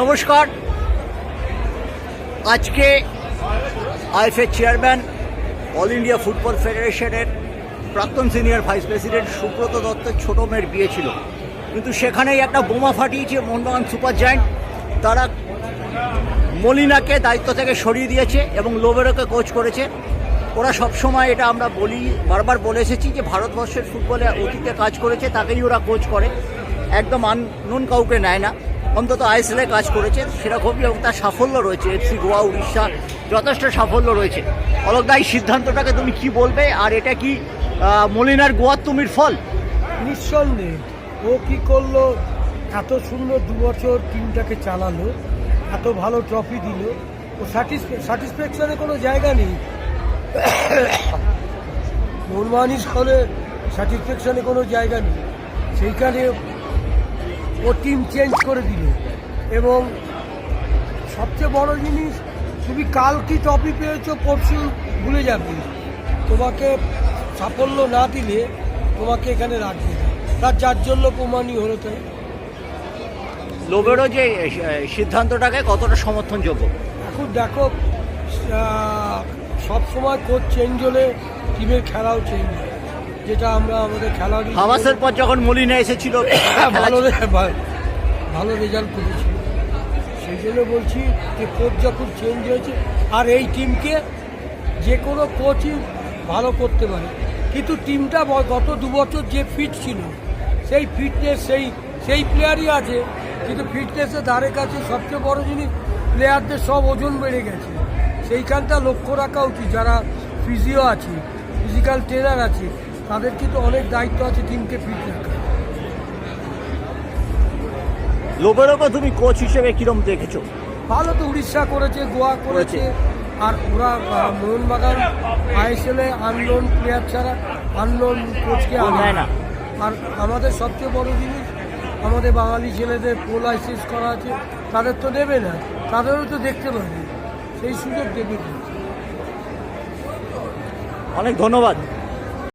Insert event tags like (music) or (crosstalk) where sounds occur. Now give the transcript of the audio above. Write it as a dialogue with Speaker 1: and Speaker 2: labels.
Speaker 1: নমস্কার। আজকে IFA chairman, all India football ফেডারেশনের প্রাক্তন সিনিয়র ভাইস প্রেসিডেন্ট সুব্রত দত্তের ছোট মেয়ের বিয়ে ছিল। কিন্তু সেখানেই একটা বোমা ফাটিয়েছে মোহনবাগান সুপার জায়েন্ট তারা মলিনাকে দায়িত্ব থেকে সরিয়ে দিয়েছে এবং লোবেরোকে কোচ করেছে। ওরা সবসময় এটা আমরা বলি, বারবার বলে এসেছি যে ভারতবর্ষের ফুটবলে অতীতে কাজ করেছে, তাকেই ওরা কোচ করে। একদম আননোন কাউকে নেয় না। অন্তত আইএসএলে কাজ করেছে সেরকমই এবং তার সাফল্য রয়েছে। এফসি গোয়া, উড়িষ্যা যথেষ্ট সাফল্য রয়েছে। অলকদা এই সিদ্ধান্তটাকে তুমি কি বলবে? আর এটা কি মলিনার গোয়ার তুমির ফল
Speaker 2: নিঃসন্দেহে ও কি করল? এত সুন্দর দু বছর টিমটাকে চালালো, এত ভালো ট্রফি দিল। ও স্যাটিসফ্যাকশনে কোনো জায়গা নেই। (coughs) মোহনবাগানি হলে স্যাটিসফ্যাকশনে কোনো জায়গা নেই। সেইখানে ও টিম চেঞ্জ করে দিল। এবং সবচেয়ে বড় জিনিস তুমি কাল কি ট্রফি পেয়েছ পরশু ভুলে যাবে। তোমাকে সাফল্য না দিলে তোমাকে এখানে রাখবে। তার যার জন্য প্রমাণই হলো তাই।
Speaker 1: লোবেরও যে সিদ্ধান্তটাকে কতটা সমর্থনযোগ্য?
Speaker 2: এখন দেখো সব সময় কোচ চেঞ্জ হলে টিমের খেলাও চেঞ্জ হয়। যেটা আমরা আমাদের খেলা
Speaker 1: হামাসের পর যখন মলিনা এসেছিল (coughs)
Speaker 2: ভালো রে- ভালো রেজাল্ট করেছি সেই জন্য বলছি যে কোচ যখন চেঞ্জ হয়েছে আর এই টিমকে যে কোনো কোচই ভালো করতে পারে। কিন্তু টিমটা গত দু বছর যে ফিট ছিল সেই ফিটনেস সেই সেই প্লেয়ারই আছে। কিন্তু ফিটনেসের ধারে কাছে সবচেয়ে বড় জিনিস প্লেয়ারদের সব ওজন বেড়ে গেছে। সেইখানটা লক্ষ্য রাখা উচিত যারা ফিজিও আছে ফিজিক্যাল ট্রেনার আছে তাদের কিন্তু অনেক দায়িত্ব আছে টিমকে ফিট রাখা
Speaker 1: লোবেরোকে তুমি কোচ হিসেবে কিরম দেখেছ?
Speaker 2: ভালো তো উড়িষ্যা করেছে গোয়া করেছে আর ওরা মোহনবাগান আইএসএলে আনলোন প্লেয়ার ছাড়া আনলোন কোচকে
Speaker 1: ও
Speaker 2: আনে
Speaker 1: নেয় না।
Speaker 2: আর আমাদের সবচেয়ে বড় জিনিস আমাদের বাঙালি ছেলেদের প্রো লাইসেন্স করা আছে তাদের তো দেবে না তাদেরও তো দেখতে পাবে। সেই সুযোগ দেবে।
Speaker 1: অনেক ধন্যবাদ।